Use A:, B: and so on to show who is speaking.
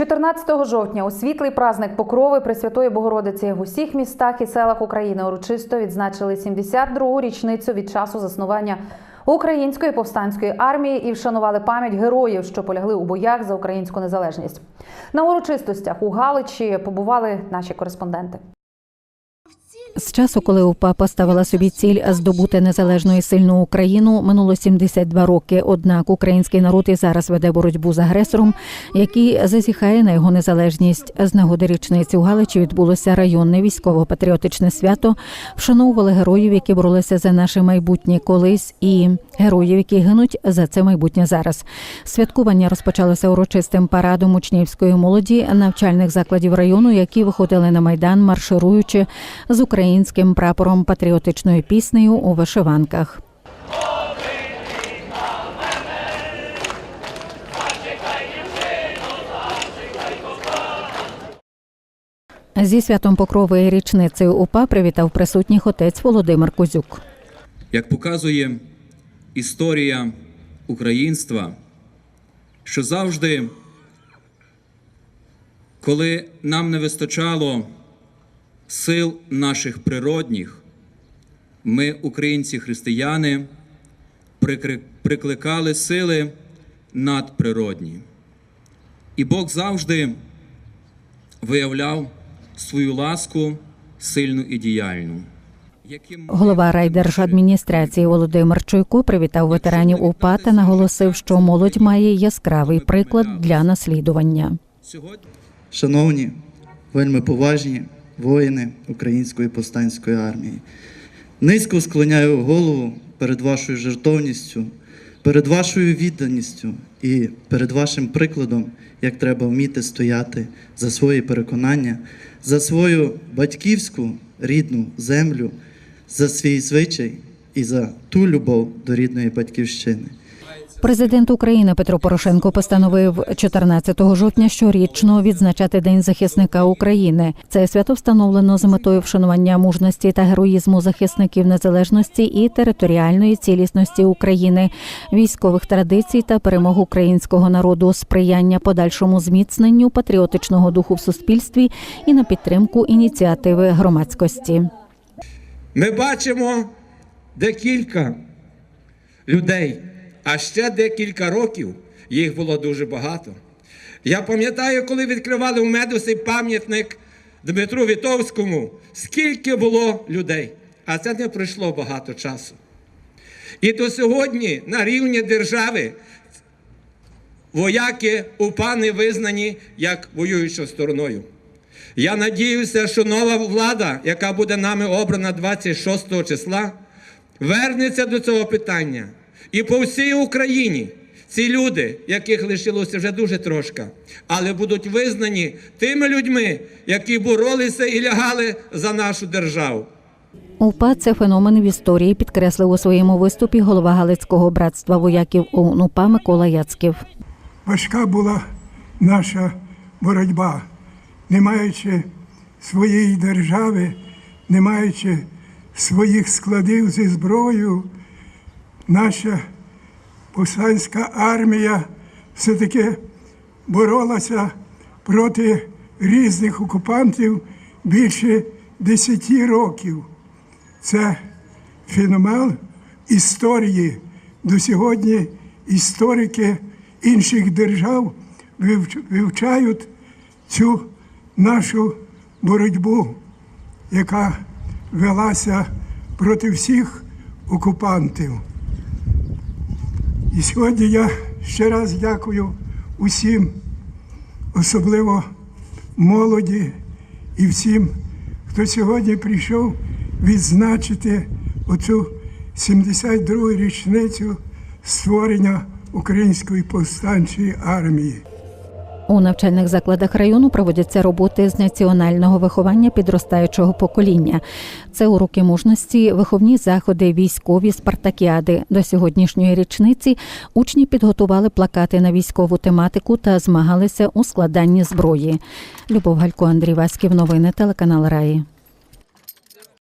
A: 14 жовтня у світлий праздник Покрови Пресвятої Богородиці в усіх містах і селах України урочисто відзначили 72-гу річницю від часу заснування української повстанської армії і вшанували пам'ять героїв, що полягли у боях за українську незалежність. На урочистостях у Галичі побували наші кореспонденти.
B: З часу, коли УПА поставила собі ціль здобути незалежну і сильну Україну, минуло 72 роки. Однак український народ і зараз веде боротьбу з агресором, який зазіхає на його незалежність. З нагоди річниці у Галичі відбулося районне військово-патріотичне свято. Вшановували героїв, які боролися за наше майбутнє колись, і героїв, які гинуть за це майбутнє зараз. Святкування розпочалося урочистим парадом учнівської молоді навчальних закладів району, які виходили на майдан, маршируючи з українським прапором патріотичною піснею у вишиванках. Зі святом Покрови і річницею УПА привітав присутніх отець Володимир Козюк.
C: Як показує історія українства, що завжди, коли нам не вистачало сил наших природних, ми, українці-християни, прикликали сили надприродні. І Бог завжди виявляв свою ласку сильну і діяльну.
B: Голова райдержадміністрації Володимир Чуйко привітав ветеранів УПА та наголосив, що молодь має яскравий приклад для наслідування.
C: сьогодні
D: Шановні, вельми поважні воїни Української повстанської армії, низько склоняю голову перед вашою жертовністю, перед вашою відданістю і перед вашим прикладом, як треба вміти стояти за свої переконання, за свою батьківську рідну землю, за свій звичай і за ту любов до рідної батьківщини.
B: Президент України Петро Порошенко постановив 14 жовтня щорічно відзначати День захисника України. Це свято встановлено з метою вшанування мужності та героїзму захисників незалежності і територіальної цілісності України, військових традицій та перемог українського народу, сприяння подальшому зміцненню патріотичного духу в суспільстві і на підтримку ініціативи громадськості.
E: Ми бачимо декілька людей, а ще декілька років їх було дуже багато. Я пам'ятаю, коли відкривали у медусі пам'ятник Дмитру Вітовському, скільки було людей. А це не пройшло багато часу. І до сьогодні на рівні держави вояки УПА не визнані як воюючою стороною. Я надіюся, що нова влада, яка буде нами обрана 26 числа, вернеться до цього питання. І по всій Україні ці люди, яких лишилося вже дуже трошки, але будуть визнані тими людьми, які боролися і лягали за нашу державу.
B: УПА – це феномен в історії, підкреслив у своєму виступі голова Галицького братства вояків ОУН УПА Микола Яцьків.
F: важка була наша боротьба, не маючи своєї держави, не маючи своїх складів зі зброєю, наша повстанська армія все-таки боролася проти різних окупантів більше десяти років. Це феномен історії. До сьогодні історики інших держав вивчають цю нашу боротьбу, яка велася проти всіх окупантів. І сьогодні я ще раз дякую усім, особливо молоді і всім, хто сьогодні прийшов відзначити оцю 72-річницю річницю створення Української повстанчої армії.
B: У навчальних закладах району проводяться роботи з національного виховання підростаючого покоління. Це уроки мужності, виховні заходи, військові спартакіади. До сьогоднішньої річниці учні підготували плакати на військову тематику та змагалися у складанні зброї. Любов Галько, Андрій Васьків. Новини телеканал Раї.